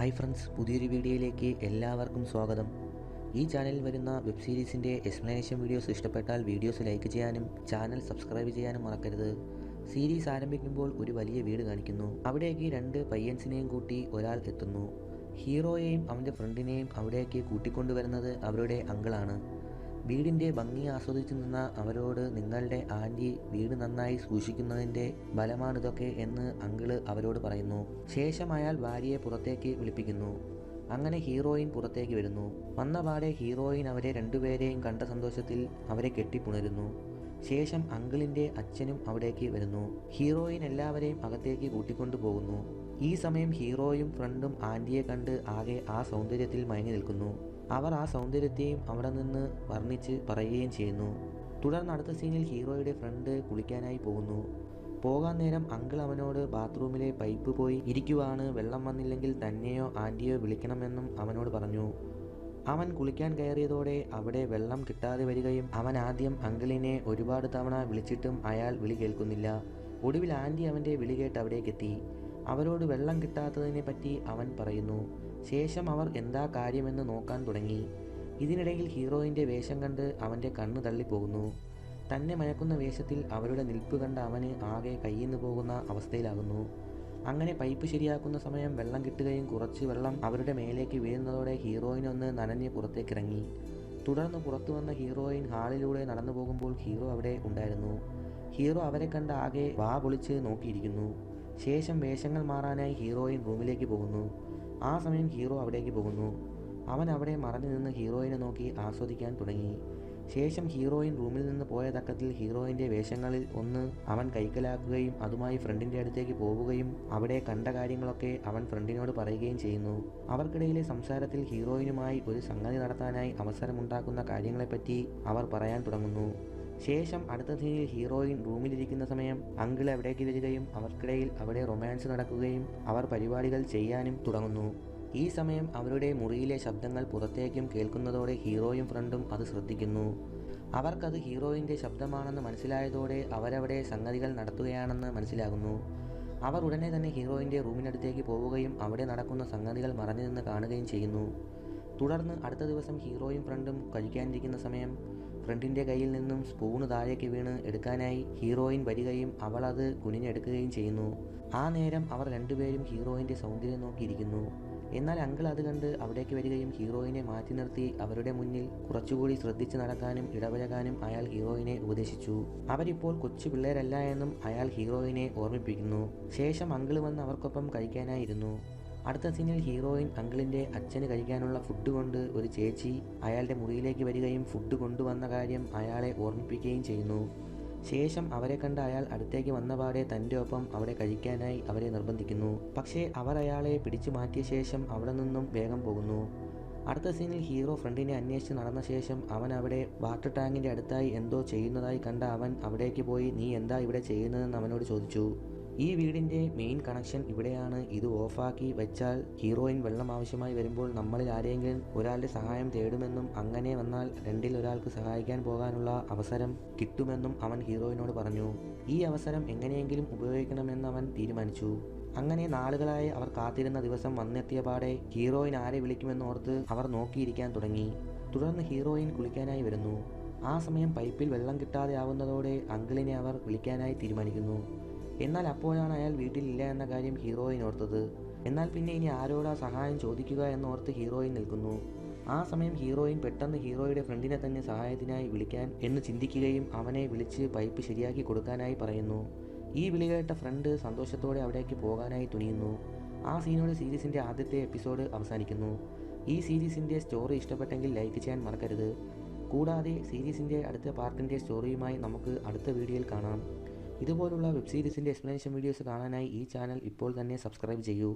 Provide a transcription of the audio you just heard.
Hi friends പുതിയൊരു വീഡിയോയിലേക്ക് എല്ലാവർക്കും സ്വാഗതം. ഈ ചാനലിൽ വരുന്ന വെബ് സീരീസിന്റെ എക്സ്പ്ലനേഷൻ വീഡിയോസ് ഇഷ്ടപ്പെട്ടാൽ വീഡിയോസ് ലൈക്ക് ചെയ്യാനും ചാനൽ സബ്സ്ക്രൈബ് ചെയ്യാനും മറക്കരുത്. സീരീസ് ആരംഭിക്കുമ്പോൾ ഒരു വലിയ വീട് കാണിക്കുന്നു. അവിടേക്ക് രണ്ട് പയ്യൻസിനെയും കൂട്ടി ഒരാൾ എത്തുന്നു. ഹീറോയെയും അവന്റെ ഫ്രണ്ടിനെയും അവിടേക്ക് കൂട്ടിക്കൊണ്ടുവരുന്നത് അവരുടെ അങ്കിളാണ്. വീടിന്റെ ഭംഗി ആസ്വദിച്ചു നിന്ന അവരോട് നിങ്ങളുടെ ആന്റി വീട് നന്നായി സൂക്ഷിക്കുന്നതിന്റെ ബലമാണിതൊക്കെ എന്ന് അങ്കിൾ അവരോട് പറയുന്നു. ശേഷം അയാൾ ഭാര്യയെ പുറത്തേക്ക് വിളിപ്പിക്കുന്നു. അങ്ങനെ ഹീറോയിൻ പുറത്തേക്ക് വരുന്നു. വന്ന പാടെ ഹീറോയിൻ അവരെ രണ്ടുപേരെയും കണ്ട സന്തോഷത്തിൽ അവരെ കെട്ടിപ്പുണരുന്നു. ശേഷം അങ്കിളിന്റെ അച്ഛനും അവിടേക്ക് വരുന്നു. ഹീറോയിൻ എല്ലാവരെയും അകത്തേക്ക് കൂട്ടിക്കൊണ്ടു പോകുന്നു. ഈ സമയം ഹീറോയും ഫ്രണ്ടും ആന്റിയെ കണ്ട് ആകെ ആ സൗന്ദര്യത്തിൽ മയങ്ങി നിൽക്കുന്നു. അവർ ആ സൗന്ദര്യത്തെയും അവിടെ നിന്ന് വർണിച്ച് പറയുകയും ചെയ്യുന്നു. തുടർന്ന് അടുത്ത സീനിൽ ഹീറോയുടെ ഫ്രണ്ട് കുളിക്കാനായി പോകുന്നു. പോകാൻ നേരം അങ്കിൾ അവനോട് ബാത്റൂമിലെ പൈപ്പ് പോയി ഇരിക്കുവാണ് വെള്ളം വന്നില്ലെങ്കിൽ തന്നെയോ ആന്റിയോ വിളിക്കണമെന്നും അവനോട് പറഞ്ഞു. അവൻ കുളിക്കാൻ കയറിയതോടെ അവിടെ വെള്ളം കിട്ടാതെ വരികയും അവൻ ആദ്യം അങ്കിളിനെ ഒരുപാട് തവണ വിളിച്ചിട്ടും അയാൾ വിളി കേൾക്കുന്നില്ല. ഒടുവിൽ ആന്റി അവന്റെ വിളി കേട്ട് അവിടേക്കെത്തി. അവരോട് വെള്ളം കിട്ടാത്തതിനെ പറ്റി അവൻ പറയുന്നു. ശേഷം അവർ എന്താ കാര്യമെന്ന് നോക്കാൻ തുടങ്ങി. ഇതിനിടയിൽ ഹീറോയിന്റെ വേഷം കണ്ട് അവന്റെ കണ്ണ് തള്ളിപ്പോകുന്നു. തന്നെ മയക്കുന്ന വേഷത്തിൽ അവരുടെ നിൽപ്പ് കണ്ട അവന് ആകെ കയ്യിന്ന് പോകുന്ന അവസ്ഥയിലാകുന്നു. അങ്ങനെ പൈപ്പ് ശരിയാക്കുന്ന സമയം വെള്ളം കിട്ടുകയും കുറച്ച് വെള്ളം അവരുടെ മേലേക്ക് വീഴുന്നതോടെ ഹീറോയിനൊന്ന് നനഞ്ഞ് പുറത്തേക്കിറങ്ങി. തുടർന്ന് പുറത്തു വന്ന ഹീറോയിൻ ഹാളിലൂടെ നടന്നു പോകുമ്പോൾ ഹീറോ അവിടെ ഉണ്ടായിരുന്നു. ഹീറോ അവരെ കണ്ട് ആകെ വാ പൊളിച്ച് നോക്കിയിരിക്കുന്നു. ശേഷം വേഷങ്ങൾ മാറാനായി ഹീറോയിൻ റൂമിലേക്ക് പോകുന്നു. ആ സമയം ഹീറോ അവിടേക്ക് പോകുന്നു. അവൻ അവിടെ മറഞ്ഞു നിന്ന് ഹീറോയിനെ നോക്കി ആസ്വദിക്കാൻ തുടങ്ങി. ശേഷം ഹീറോയിൻ റൂമിൽ നിന്ന് പോയ തക്കത്തിൽ ഹീറോയിന്റെ വേഷങ്ങളിൽ ഒന്ന് അവൻ കൈക്കലാക്കുകയും അതുമായി ഫ്രണ്ടിന്റെ അടുത്തേക്ക് പോവുകയും അവിടെ കണ്ട കാര്യങ്ങളൊക്കെ അവൻ ഫ്രണ്ടിനോട് പറയുകയും ചെയ്യുന്നു. അവർക്കിടയിലെ സംസാരത്തിൽ ഹീറോയിനുമായി ഒരു സംഗതി നടത്താനായി അവസരമുണ്ടാക്കുന്ന കാര്യങ്ങളെപ്പറ്റി അവർ പറയാൻ തുടങ്ങുന്നു. ശേഷം അടുത്ത സീനിൽ ഹീറോയിൻ റൂമിലിരിക്കുന്ന സമയം അങ്കിൾ അവിടേക്ക് വരികയും അവർക്കിടയിൽ അവിടെ റൊമാൻസ് നടക്കുകയും അവർ പരിപാടികൾ ചെയ്യാനും തുടങ്ങുന്നു. ഈ സമയം അവരുടെ മുറിയിലെ ശബ്ദങ്ങൾ പുറത്തേക്കും കേൾക്കുന്നതോടെ ഹീറോയും ഫ്രണ്ടും അത് ശ്രദ്ധിക്കുന്നു. അവർക്കത് ഹീറോയിന്റെ ശബ്ദമാണെന്ന് മനസ്സിലായതോടെ അവരവിടെ സംഗതികൾ നടത്തുകയാണെന്ന് മനസ്സിലാകുന്നു. അവർ ഉടനെ തന്നെ ഹീറോയിന്റെ റൂമിനടുത്തേക്ക് പോവുകയും അവിടെ നടക്കുന്ന സംഗതികൾ മറഞ്ഞു നിന്ന് കാണുകയും ചെയ്യുന്നു. തുടർന്ന് അടുത്ത ദിവസം ഹീറോയും ഫ്രണ്ടും കഴിക്കാനിരിക്കുന്ന സമയം ഫ്രണ്ടിന്റെ കയ്യിൽ നിന്നും സ്പൂണ് താഴേക്ക് വീണ് എടുക്കാനായി ഹീറോയിൻ വരികയും അവൾ അത് കുനിഞ്ഞെടുക്കുകയും ചെയ്യുന്നു. ആ നേരം അവർ രണ്ടുപേരും ഹീറോയിന്റെ സൗന്ദര്യം നോക്കിയിരിക്കുന്നു. എന്നാൽ അങ്കിൾ അത് കണ്ട് അവിടേക്ക് വരികയും ഹീറോയിനെ മാറ്റി നിർത്തി അവരുടെ മുന്നിൽ കുറച്ചുകൂടി ശ്രദ്ധിച്ച് നടക്കാനും ഇടപഴകാനും അയാൾ ഹീറോയിനെ ഉപദേശിച്ചു. അവരിപ്പോൾ കൊച്ചു പിള്ളേരല്ല എന്നും അയാൾ ഹീറോയിനെ ഓർമ്മിപ്പിക്കുന്നു. ശേഷം അങ്കിൾ വന്ന് അവർക്കൊപ്പം കഴിക്കാനായിരുന്നു. അടുത്ത സീനിൽ ഹീറോയിൻ അങ്കിളിന്റെ അച്ഛന് കഴിക്കാനുള്ള ഫുഡ് കൊണ്ട് ഒരു ചേച്ചി അയാളുടെ മുറിയിലേക്ക് വരികയും ഫുഡ് കൊണ്ടുവന്ന കാര്യം അയാളെ ഓർമ്മിപ്പിക്കുകയും ചെയ്യുന്നു. ശേഷം അവരെ കണ്ട അയാൾ അടുത്തേക്ക് വന്നപാടെ തന്റെ ഒപ്പം അവിടെ കഴിക്കാനായി അവരെ നിർബന്ധിക്കുന്നു. പക്ഷേ അവർ അയാളെ പിടിച്ചു മാറ്റിയ ശേഷം അവിടെ നിന്നും വേഗം പോകുന്നു. അടുത്ത സീനിൽ ഹീറോ ഫ്രണ്ടിനെ അന്വേഷിച്ച് നടന്ന ശേഷം അവൻ അവിടെ വാട്ടർ ടാങ്കിന്റെ അടുത്തായി എന്തോ ചെയ്യുന്നതായി കണ്ട അവൻ അവിടേക്ക് പോയി നീ എന്താ ഇവിടെ ചെയ്യുന്നതെന്ന് അവനോട് ചോദിച്ചു. ഈ വീടിന്റെ മെയിൻ കണക്ഷൻ ഇവിടെയാണ്. ഇത് ഓഫാക്കി വെച്ചാൽ ഹീറോയിൻ വെള്ളം ആവശ്യമായി വരുമ്പോൾ നമ്മളിൽ ആരെങ്കിലും ഒരാളുടെ സഹായം തേടുമെന്നും അങ്ങനെ വന്നാൽ രണ്ടിൽ ഒരാൾക്ക് സഹായിക്കാൻ പോകാനുള്ള അവസരം കിട്ടുമെന്നും അവൻ ഹീറോയിനോട് പറഞ്ഞു. ഈ അവസരം എങ്ങനെയെങ്കിലും ഉപയോഗിക്കണമെന്ന് അവൻ തീരുമാനിച്ചു. അങ്ങനെ നാളുകളായി അവർ കാത്തിരുന്ന ദിവസം വന്നെത്തിയ പാടെ ഹീറോയിൻ ആരെ വിളിക്കുമെന്നോർത്ത് അവർ നോക്കിയിരിക്കാൻ തുടങ്ങി. തുടർന്ന് ഹീറോയിൻ കുളിക്കാനായി വരുന്നു. ആ സമയം പൈപ്പിൽ വെള്ളം കിട്ടാതെ ആവുന്നതോടെ അങ്കിളിനെ അവർ വിളിക്കാനായി തീരുമാനിക്കുന്നു. എന്നാൽ അപ്പോഴാണ് അയാൾ വീട്ടിലില്ല എന്ന കാര്യം ഹീറോയിൻ ഓർത്തത്. എന്നാൽ പിന്നെ ഇനി ആരോടാ സഹായം ചോദിക്കുക എന്നോർത്ത് ഹീറോയിൻ നിൽക്കുന്നു. ആ സമയം ഹീറോയിൻ പെട്ടെന്ന് ഹീറോയുടെ ഫ്രണ്ടിനെ തന്നെ സഹായത്തിനായി വിളിക്കാൻ എന്ന് ചിന്തിക്കുകയും അവനെ വിളിച്ച് പൈപ്പ് ശരിയാക്കി കൊടുക്കാനായി പറയുന്നു. ഈ വിളി കേട്ട ഫ്രണ്ട് സന്തോഷത്തോടെ അവിടേക്ക് പോകാനായി തുനിയുന്നു. ആ സീനോട് സീരീസിന്റെ ആദ്യത്തെ എപ്പിസോഡ് അവസാനിക്കുന്നു. ഈ സീരീസിന്റെ സ്റ്റോറി ഇഷ്ടപ്പെട്ടെങ്കിൽ ലൈക്ക് ചെയ്യാൻ മറക്കരുത്. കൂടാതെ സീരീസിന്റെ അടുത്ത പാർട്ടിന്റെ സ്റ്റോറിയുമായി നമുക്ക് അടുത്ത വീഡിയോയിൽ കാണാം. ഇതുപോലുള്ള വെബ് സീരീസിന്റെ എക്സ്പ്ലനേഷൻ വീഡിയോസ് കാണാനായി ഈ ചാനൽ ഇപ്പോൾ തന്നെ സബ്സ്ക്രൈബ് ചെയ്യൂ.